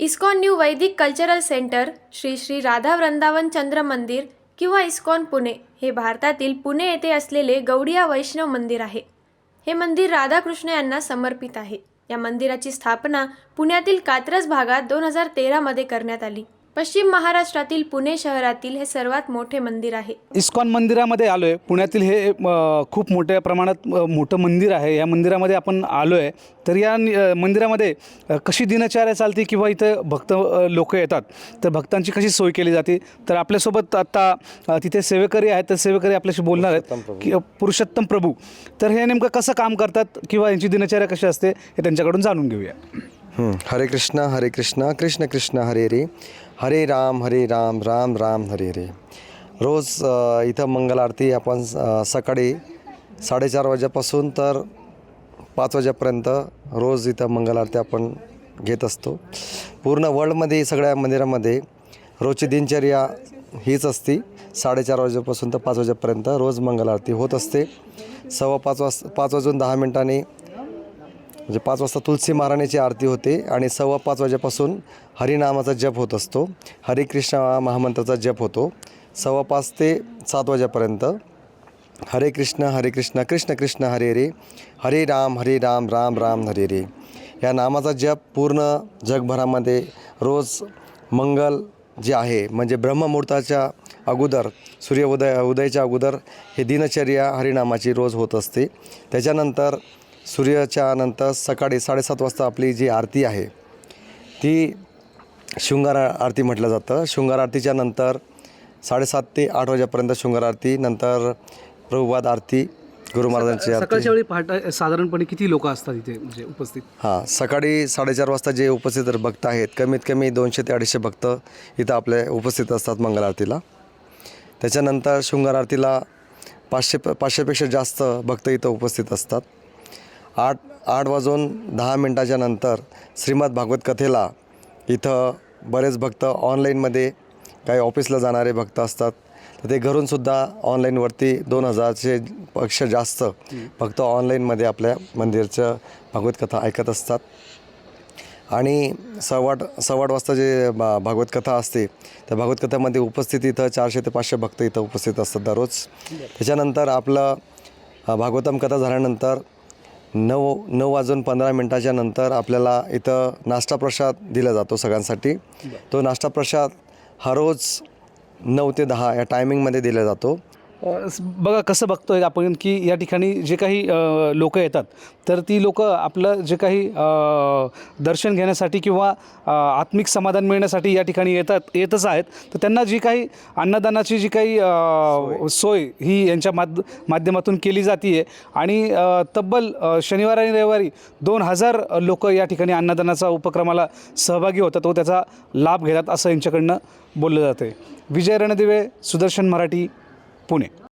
ISKCON new Vedic cultural centre Shri Shri Radha Vrindavan Chandra Mandir किंवा ISKCON Pune हे भारतातील पुणे येथे असलेले गौडिया वैष्णव मंदिर आहे. हे मंदिर राधाकृष्ण यांना समर्पित आहे. या मंदिराची स्थापना पुण्यातील कात्रज भागात दोन हजार तेरामध्ये करण्यात आली. पश्चिम महाराष्ट्रातील पुणे शहरातील हे सर्वात मोठे मंदिर आहे. इस्कॉन मंदिरामध्ये आलो आहे पुण्यातील हे अ, खूप मोठ्या प्रमाणात अ, मोठं मंदिर आहे. या मंदिरामध्ये आपण आलो आहे तर या नि- अ, मंदिरामध्ये अ, कशी दिनचर्या चालते किंवा इथं भक्त लोक येतात? तर भक्तांची कशी सोय केली जाते? तर आपल्यासोबत आत्ता अ, तिथे सेवेकरी आहेत. तर सेवेकरी आपल्याशी बोलणार आहेत की पुरुषोत्तम प्रभू. तर हे नेमकं कसं काम करतात किंवा यांची दिनचर्या कशी असते हे त्यांच्याकडून जाणून घेऊया. हरे कृष्ण हरे कृष्ण कृष्ण कृष्ण हरे हरे हरे राम हरे राम राम राम हरे हरे रोज इथं मंगल आरती आपण सकाळी साडेचार वाजेपासून तर पाच वाजेपर्यंत रोज इथं मंगल आरती आपण घेत असतो. पूर्ण वर्ल्डमध्ये सगळ्या मंदिरामध्ये रोजची दिनचर्या हीच असती. साडेचार वाजेपासून तर पाच वाजेपर्यंत रोज मंगल आरती होत असते. सव्वा पाच वाज पाच वाजून दहा मिनिटांनी म्हणजे पाच वाजता तुलसी महाराणीची आरती होते आणि सव्वा पाच वाजेपासून हरिनामाचा जप होत असतो. हरिकृष्ण महामंत्राचा जप होतो. सव्वा पाच ते सात वाजेपर्यंत हरे कृष्ण हरे कृष्ण कृष्ण कृष्ण हरे हरे हरे राम हरे राम राम राम हरे हरे. या नामाचा जप पूर्ण जगभरामध्ये रोज मंगल जे आहे म्हणजे ब्रह्ममुहूर्ताच्या अगोदर सूर्य उदय उदयाच्या अगोदर हे दिनचर्या हरिनामाची रोज होत असते. त्याच्यानंतर सूर्याच्या नंतर सकाळी साडेसात वाजता आपली जी आरती आहे ती शृंगार आरती म्हटलं जातं. शृंगार आरतीच्या नंतर साडेसात ते आठ वाजेपर्यंत शृंगार आरती नंतर प्रभुवाद आरती गुरु महाराजांची आरती. सकाळच्या वेळी पहाटे साधारणपणे किती लोक असतात इथे म्हणजे उपस्थित? हां सकाळी साडेचार वाजता जे उपस्थित भक्त आहेत कमीत कमी दोनशे ते अडीचशे भक्त इथं आपले उपस्थित असतात मंगल आरतीला. त्याच्यानंतर शृंगार आरतीला पाचशे पाचशेपेक्षा जास्त भक्त इथं उपस्थित असतात. आठ आठ वाजून दहा मिनटाच्या नंतर श्रीमद भागवत कथेला इथं बरेच भक्त ऑनलाईनमध्ये काही ऑफिसला जाणारे भक्त असतात. तर ते घरूनसुद्धा ऑनलाईनवरती दोन हजारचे पेक्षा जास्त भक्त ऑनलाईनमध्ये आपल्या मंदिरचं भागवत कथा ऐकत असतात. आणि सव्वाट सव्वाट वाजता जे भागवत कथा असते त्या भागवत कथामध्ये उपस्थित इथं चारशे ते पाचशे भक्त इथं उपस्थित असतात दररोज. त्याच्यानंतर आपलं भागवतम कथा झाल्यानंतर नऊ नऊ वाजून पंधरा मिनटाच्या नंतर आपल्याला इथं नाश्ता प्रसाद दिला जातो सगळ्यांसाठी. तो नाश्ता प्रसाद हा रोज नऊ ते दहा या टायमिंगमध्ये दिला जातो. बघा कसं बघतोय आपण की या ठिकाणी जे काही लोक येतात तर ती लोक आपलं जे काही दर्शन घेण्यासाठी किंवा आत्मिक समाधान मिळण्यासाठी या ठिकाणी येतात येतच आहेत. तर त्यांना जी काही अन्नदानाची जी काही सोय. ही यांच्या माध माध्यमातून केली जाते आहे आणि तब्बल शनिवार आणि रविवारी दोन हजार लोक या ठिकाणी अन्नदानाचा उपक्रमाला सहभागी होतात व त्याचा लाभ घेतात असं यांच्याकडनं बोललं जातं आहे विजय रणदिवे सुदर्शन मराठी. pune.